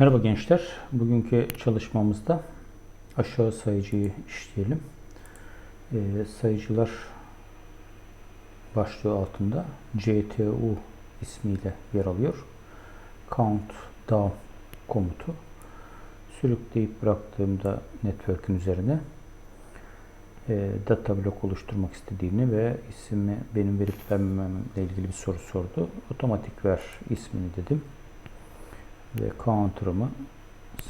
Merhaba gençler. Bugünkü çalışmamızda aşağı sayıcıyı işleyelim. Ee, sayıcılar başlığı altında CTU ismiyle yer alıyor. Count down komutu. Sürükleyip bıraktığımda network'ün üzerine e, data blok oluşturmak istediğini ve ismi benim verip vermememle ilgili bir soru sordu. Otomatik ver ismini dedim ve counter'ımı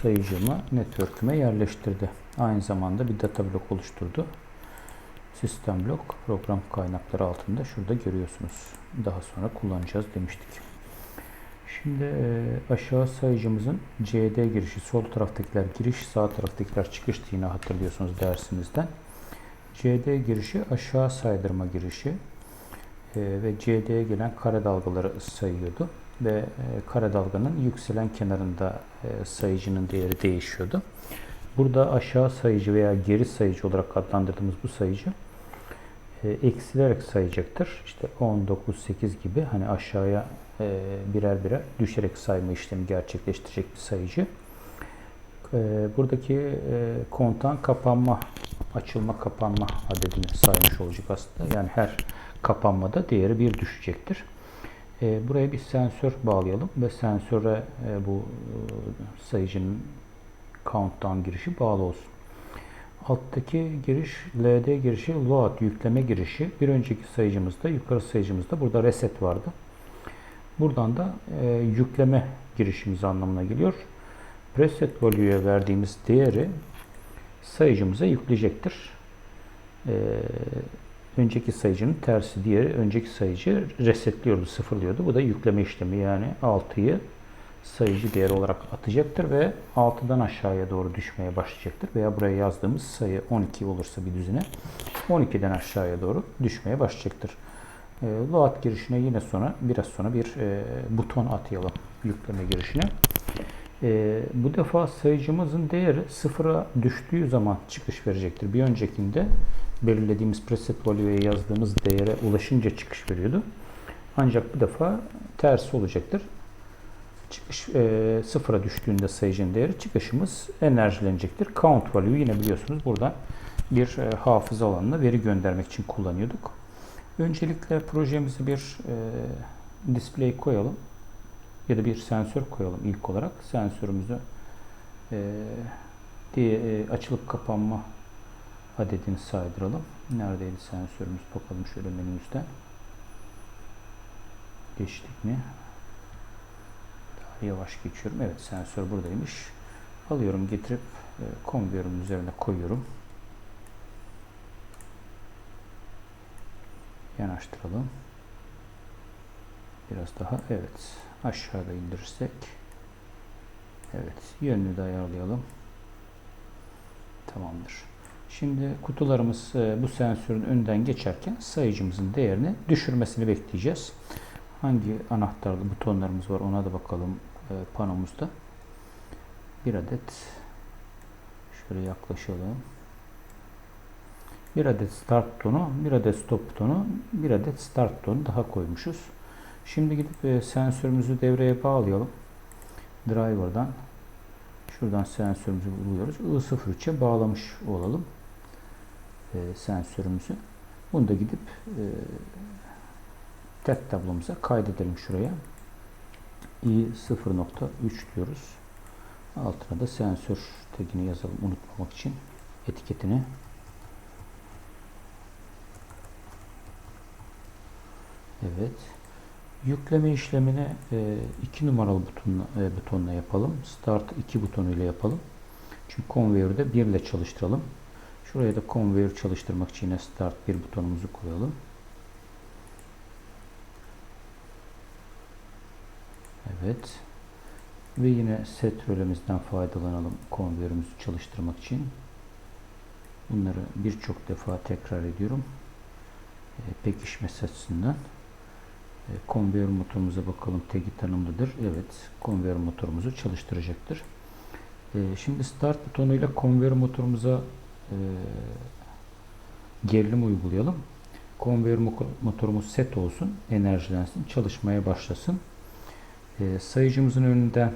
sayıcımı network'üme yerleştirdi. Aynı zamanda bir data blok oluşturdu. Sistem blok program kaynakları altında şurada görüyorsunuz. Daha sonra kullanacağız demiştik. Şimdi e, aşağı sayıcımızın CD girişi sol taraftakiler giriş sağ taraftakiler çıkıştı yine hatırlıyorsunuz dersimizden. CD girişi aşağı saydırma girişi e, ve CD'ye gelen kare dalgaları sayıyordu ve e, kare dalganın yükselen kenarında e, sayıcının değeri değişiyordu. Burada aşağı sayıcı veya geri sayıcı olarak adlandırdığımız bu sayıcı e, eksilerek sayacaktır. İşte 10, 9, 8 gibi hani aşağıya birer birer düşerek sayma işlemi gerçekleştirecek bir sayıcı. Buradaki kontan kapanma, açılma kapanma adedini saymış olacak aslında. Yani her kapanmada değeri bir düşecektir. E, buraya bir sensör bağlayalım ve sensöre e, bu e, sayıcının countdown girişi bağlı olsun. Alttaki giriş LD girişi load yükleme girişi. Bir önceki sayıcımızda yukarı sayıcımızda burada reset vardı. Buradan da e, yükleme girişimiz anlamına geliyor. Preset value'ya verdiğimiz değeri sayıcımıza yükleyecektir. E, önceki sayıcının tersi diğeri önceki sayıcı resetliyordu, sıfırlıyordu. Bu da yükleme işlemi yani 6'yı sayıcı değer olarak atacaktır ve 6'dan aşağıya doğru düşmeye başlayacaktır. Veya buraya yazdığımız sayı 12 olursa bir düzine 12'den aşağıya doğru düşmeye başlayacaktır. E, load girişine yine sonra biraz sonra bir e, buton atayalım yükleme girişine. E, bu defa sayıcımızın değeri sıfıra düştüğü zaman çıkış verecektir. Bir öncekinde belirlediğimiz preset value'ye yazdığımız değere ulaşınca çıkış veriyordu. Ancak bu defa tersi olacaktır. Çıkış e, sıfıra düştüğünde sayıcının değeri çıkışımız enerjilenecektir. Count value yine biliyorsunuz burada bir e, hafıza alanına veri göndermek için kullanıyorduk. Öncelikle projemize bir e, display koyalım ya da bir sensör koyalım ilk olarak. Sensörümüzü e, diye e, açılıp kapanma adedini saydıralım. Neredeydi sensörümüz? Bakalım şöyle menümüzden. Geçtik mi? Daha yavaş geçiyorum. Evet sensör buradaymış. Alıyorum getirip e, konveyörün üzerine koyuyorum. Yanaştıralım. Biraz daha. Evet. Aşağıda indirirsek. Evet. Yönünü de ayarlayalım. Tamamdır. Şimdi kutularımız e, bu sensörün önden geçerken sayıcımızın değerini düşürmesini bekleyeceğiz. Hangi anahtarlı butonlarımız var ona da bakalım e, panomuzda. Bir adet şöyle yaklaşalım. Bir adet start tonu, bir adet stop butonu, bir adet start tonu daha koymuşuz. Şimdi gidip e, sensörümüzü devreye bağlayalım. Driver'dan şuradan sensörümüzü buluyoruz. I03'e bağlamış olalım e, sensörümüzü. Bunu da gidip e, tek tablomuza kaydedelim şuraya. i0.3 diyoruz. Altına da sensör tagini yazalım unutmamak için etiketini. Evet. Yükleme işlemini e, iki numaralı butonla, e, butonla yapalım. Start 2 butonuyla yapalım. Çünkü konveyörde 1 ile çalıştıralım. Şuraya da conveyor çalıştırmak için yine start bir butonumuzu koyalım. Evet. Ve yine set rölemizden faydalanalım konveyörümüzü çalıştırmak için. Bunları birçok defa tekrar ediyorum. E, pekişmesi açısından. E, konveyör motorumuza bakalım tagi tanımlıdır. Evet, konveyör motorumuzu çalıştıracaktır. E, şimdi start butonuyla konveyör motorumuza e, gerilim uygulayalım. Konveyör motorumuz set olsun, enerjilensin, çalışmaya başlasın. Sayıcımızın önünden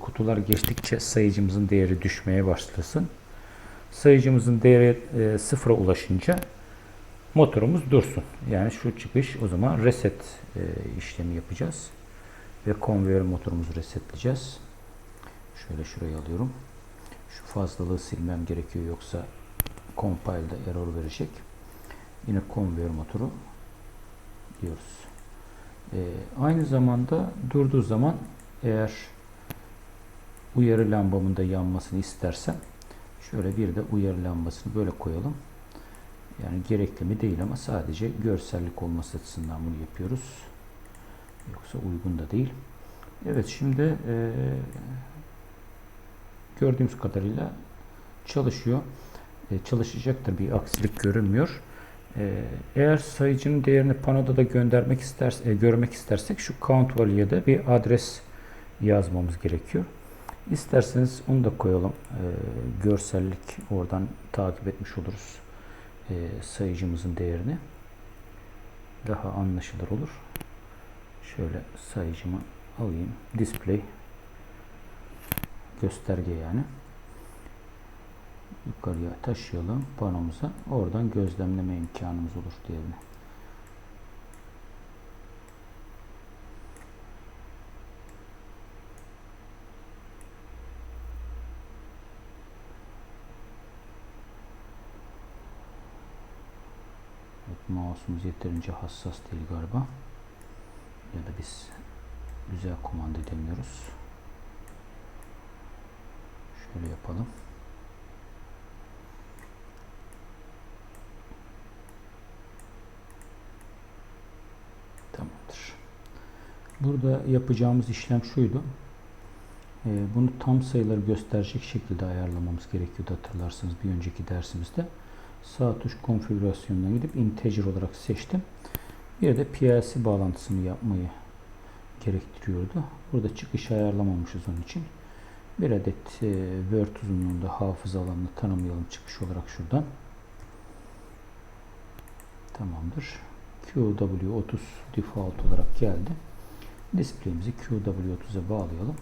kutular geçtikçe sayıcımızın değeri düşmeye başlasın. Sayıcımızın değeri sıfıra ulaşınca motorumuz dursun. Yani şu çıkış o zaman reset e, işlemi yapacağız. Ve konveyör motorumuzu resetleyeceğiz. Şöyle şuraya alıyorum. Şu fazlalığı silmem gerekiyor yoksa compile'da error verecek. Yine konveyör motoru diyoruz. Ee, aynı zamanda durduğu zaman eğer uyarı lambamın da yanmasını istersem şöyle bir de uyarı lambasını böyle koyalım. Yani gerekli mi değil ama sadece görsellik olması açısından bunu yapıyoruz. Yoksa uygun da değil. Evet şimdi e, gördüğümüz kadarıyla çalışıyor. E, çalışacaktır. Bir aksilik görünmüyor. E, eğer sayıcının değerini panoda da göndermek ister, e, görmek istersek şu count value'ya da bir adres yazmamız gerekiyor. İsterseniz onu da koyalım. E, görsellik oradan takip etmiş oluruz e, sayıcımızın değerini. Daha anlaşılır olur. Şöyle sayıcımı alayım. Display gösterge yani. Yukarıya taşıyalım panomuza. Oradan gözlemleme imkanımız olur diyelim. Mouse'umuz yeterince hassas değil galiba. Ya da biz güzel kumanda edemiyoruz. Şöyle yapalım. Tamamdır. Burada yapacağımız işlem şuydu. Ee, bunu tam sayıları gösterecek şekilde ayarlamamız gerekiyordu hatırlarsanız bir önceki dersimizde. Sağ tuş konfigürasyonuna gidip integer olarak seçtim. Bir de PLC bağlantısını yapmayı gerektiriyordu. Burada çıkış ayarlamamışız onun için. Bir adet e, Word uzunluğunda hafıza alanını tanımlayalım çıkış olarak şuradan. Tamamdır. QW30 default olarak geldi. Display'imizi QW30'a bağlayalım.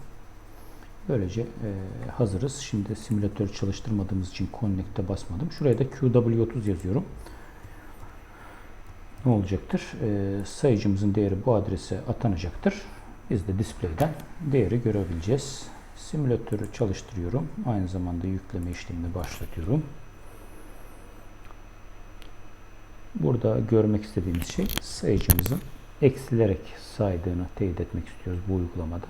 Böylece e, hazırız. Şimdi simülatörü çalıştırmadığımız için Connect'e basmadım. Şuraya da QW30 yazıyorum. Ne olacaktır? E, sayıcımızın değeri bu adrese atanacaktır. Biz de display'den değeri görebileceğiz. Simülatörü çalıştırıyorum. Aynı zamanda yükleme işlemini başlatıyorum. Burada görmek istediğimiz şey sayıcımızın eksilerek saydığını teyit etmek istiyoruz bu uygulamada.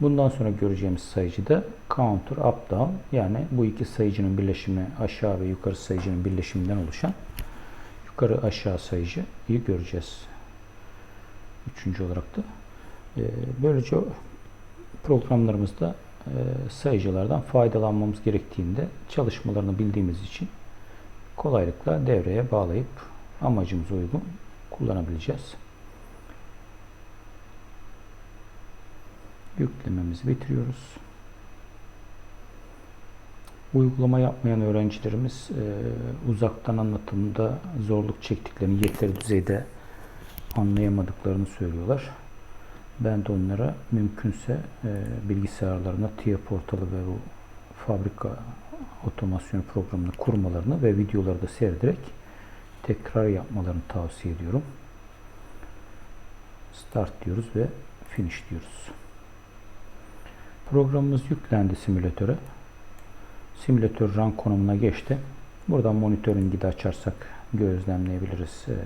Bundan sonra göreceğimiz sayıcı da counter up down yani bu iki sayıcının birleşimi aşağı ve yukarı sayıcının birleşiminden oluşan yukarı aşağı sayıcıyı göreceğiz. Üçüncü olarak da. Böylece programlarımızda sayıcılardan faydalanmamız gerektiğinde çalışmalarını bildiğimiz için kolaylıkla devreye bağlayıp amacımıza uygun kullanabileceğiz. Yüklememizi bitiriyoruz. Uygulama yapmayan öğrencilerimiz e, uzaktan anlatımda zorluk çektiklerini yeteri düzeyde anlayamadıklarını söylüyorlar. Ben de onlara mümkünse e, bilgisayarlarına TIA portalı ve bu fabrika otomasyon programını kurmalarını ve videoları da seyrederek tekrar yapmalarını tavsiye ediyorum. Start diyoruz ve finish diyoruz. Programımız yüklendi simülatöre. Simülatör run konumuna geçti. Buradan monitörünü de açarsak gözlemleyebiliriz e,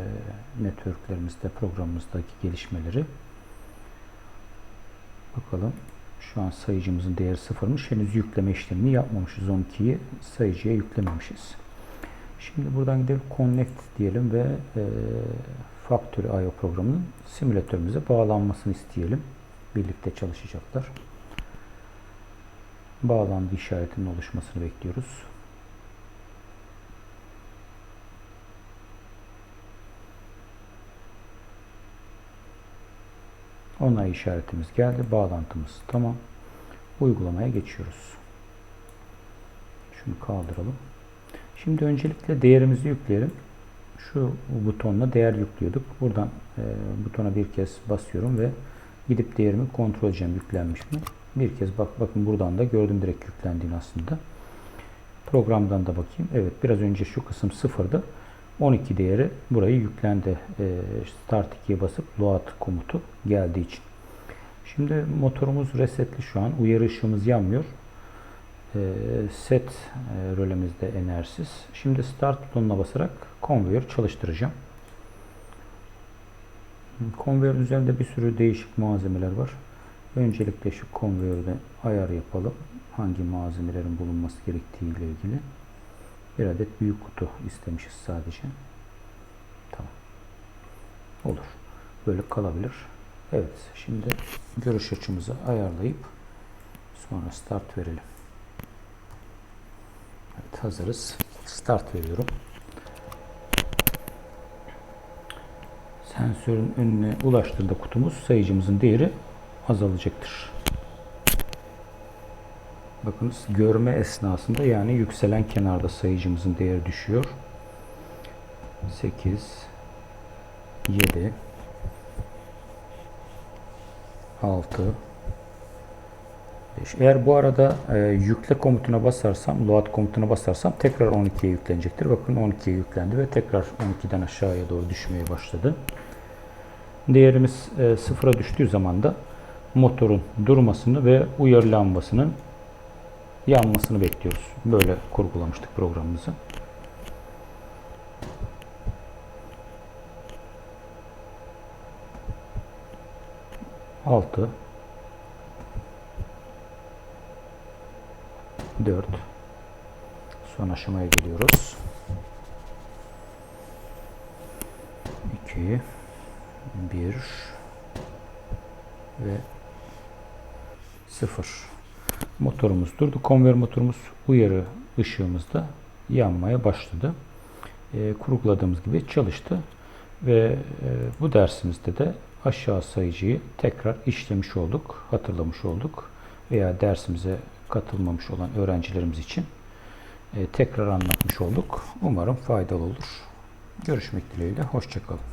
networklerimizde, programımızdaki gelişmeleri. Bakalım. Şu an sayıcımızın değeri sıfırmış. Henüz yükleme işlemini yapmamışız. 12'yi sayıcıya yüklememişiz. Şimdi buradan gidelim connect diyelim ve e, Factory IO programının simülatörümüze bağlanmasını isteyelim. Birlikte çalışacaklar. Bağlandı işaretinin oluşmasını bekliyoruz. Onay işaretimiz geldi. Bağlantımız tamam. Uygulamaya geçiyoruz. Şunu kaldıralım. Şimdi öncelikle değerimizi yükleyelim. Şu butonla değer yüklüyorduk. Buradan e, butona bir kez basıyorum ve Gidip değerimi kontrol edeceğim yüklenmiş mi? Bir kez bak bakın buradan da gördüm direkt yüklendiğini aslında. Programdan da bakayım. Evet biraz önce şu kısım sıfırdı. 12 değeri burayı yüklendi. Ee, Start 2'ye basıp load komutu geldiği için. Şimdi motorumuz resetli şu an. Uyarı ışığımız yanmıyor. Ee, set e, rölemiz de enerjisiz. Şimdi start butonuna basarak konveyör çalıştıracağım. Konveyörün üzerinde bir sürü değişik malzemeler var. Öncelikle şu konveyörde ayar yapalım. Hangi malzemelerin bulunması gerektiği ile ilgili. Bir adet büyük kutu istemişiz sadece. Tamam. Olur. Böyle kalabilir. Evet. Şimdi görüş açımızı ayarlayıp sonra start verelim. Evet hazırız. Start veriyorum. Sensörün önüne ulaştığında kutumuz sayıcımızın değeri azalacaktır. Bakınız görme esnasında yani yükselen kenarda sayıcımızın değeri düşüyor. 8 7 6 5. Eğer bu arada e, yükle komutuna basarsam, load komutuna basarsam tekrar 12'ye yüklenecektir. Bakın 12'ye yüklendi ve tekrar 12'den aşağıya doğru düşmeye başladı. Değerimiz e, sıfıra düştüğü zaman da motorun durmasını ve uyarı lambasının yanmasını bekliyoruz. Böyle kurgulamıştık programımızı. Altı. Dört. Son aşamaya geliyoruz. İki. Bir. Ve sıfır. Motorumuz durdu. Konveyör motorumuz uyarı ışığımızda yanmaya başladı. E, kurguladığımız gibi çalıştı. Ve e, bu dersimizde de aşağı sayıcıyı tekrar işlemiş olduk, hatırlamış olduk. Veya dersimize katılmamış olan öğrencilerimiz için e, tekrar anlatmış olduk. Umarım faydalı olur. Görüşmek dileğiyle. Hoşçakalın.